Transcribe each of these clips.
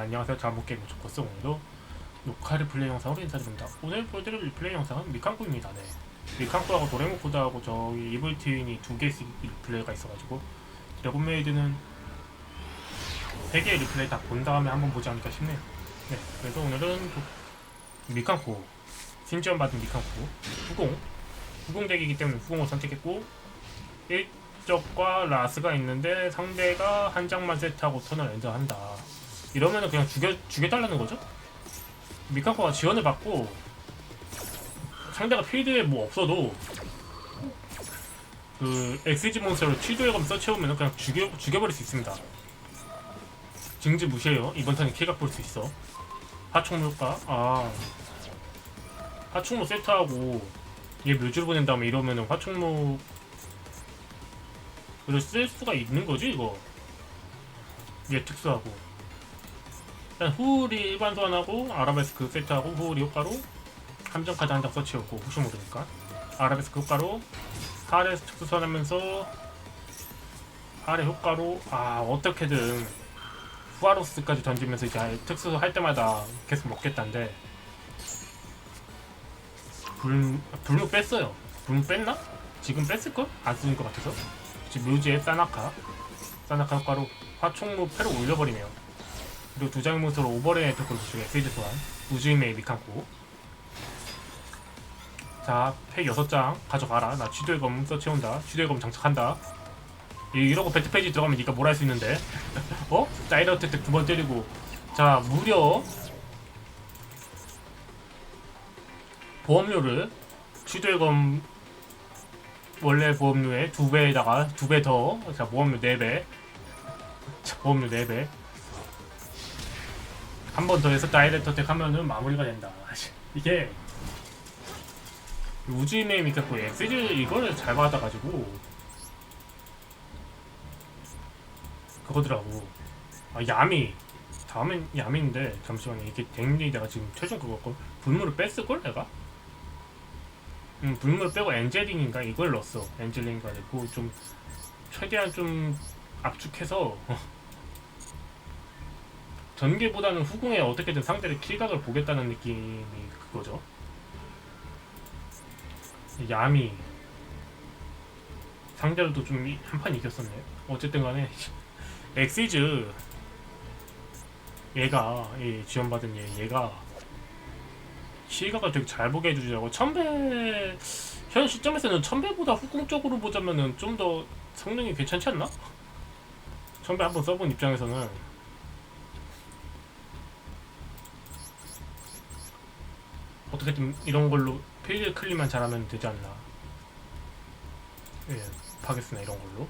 안녕하세요. 자목게임 조커스 오늘도 녹화를 플레이 영상으로 인사드립니다. 오늘 보여드릴 리플레이 영상은 미칸쿠입니다. 네. 미칸쿠하고 도레모코드하고 저기 이블 트윈이 두 개씩 리플레이가 있어가지고 드래곤메이드는 세 개의 리플레이 다 본 다음에 한번 보지 않을까 싶네요. 네 그래서 오늘은 도- 미칸쿠 신지원 받은 미칸쿠 후공 후공 덱이기 때문에 후공을 선택했고 1적과 라스가 있는데 상대가 한 장만 세트하고 턴을 엔저한다 이러면은 그냥 죽여 죽여달라는 거죠? 미카코가 지원을 받고 상대가 필드에 뭐 없어도 그 엑스지 몬스터로 치도해검 써채우면 그냥 죽여 죽여버릴 수 있습니다. 증지 무시해요. 이번 턴에 킬각 볼 수 있어. 하총물까? 아 하총무 세트하고 얘 묘주를 보낸 다음에 이러면은 화총무 를쓸 수가 있는 거지 이거. 얘 특수하고. 일단 후리 일반 소환하고 아라베스크 세트하고 후리 효과로 함정 카드 한 장 써치우고 혹시 모르니까 아라베스크 효과로 하레 특수 소환하면서 하레 효과로 아 어떻게든 후아로스까지 던지면서 이제 특수 할 때마다 계속 먹겠다는데 불 불무 뺐어요 불무 뺐나? 지금 뺐을걸? 안 쓰는 것 같아서 지금 묘지에 사나카 사나카 효과로 화총무 패를 올려버리네요 그리고 두 장의 몬스터로 오버레이 토큰 중에 페이지 소환 우주인의 미칸코 자, 팩 6장 가져가라. 나 취도의 검 써채운다. 취도의 검 장착한다. 이- 이러고 배트 페이지 들어가면 니가 뭘 할 수 있는데? 어? 다이렉트 텍두번 때리고 자, 무려 보험료를 취도의 검 원래 보험료의 두 배에다가 두배 더, 자 보험료 4배, 자 보험료 4배, 한 번 더 해서 다이렉트 택 하면은 마무리가 된다. 이게 우주인의 미카코 엑스즈 이거를 잘 받아가지고 그거더라고. 아 야미 다음엔 야미인데 잠시만요 이게 댕리 내가 지금 최종 그거걸 불물을 뺐을걸 내가? 음 불물을 빼고 엔젤링인가 이걸 넣었어 엔젤링인가 그좀 최대한 좀 압축해서 전개보다는 후공에 어떻게든 상대를 킬각을 보겠다는 느낌이 그거죠. 야미 상대로도 좀한 판 이겼었네. 어쨌든 간에 엑시즈 얘가 이 지원받은 얘 얘가 킬각을 되게 잘 보게 해주더라고. 천배 현 시점에서는 천배보다 후공적으로 보자면은 좀 더 성능이 괜찮지 않나? 천배 한번 써본 입장에서는 어떻게든 이런 걸로 페이지 클릭만 잘하면 되지 않나. 예, 하겠습니다. 이런 걸로.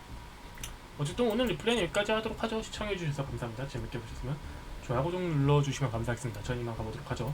어쨌든 오늘 리플레이는 여기까지 하도록 하죠. 시청해주셔서 감사합니다. 재밌게 보셨으면 좋아요, 구독 눌러주시면 감사하겠습니다. 저는 이만 가보도록 하죠.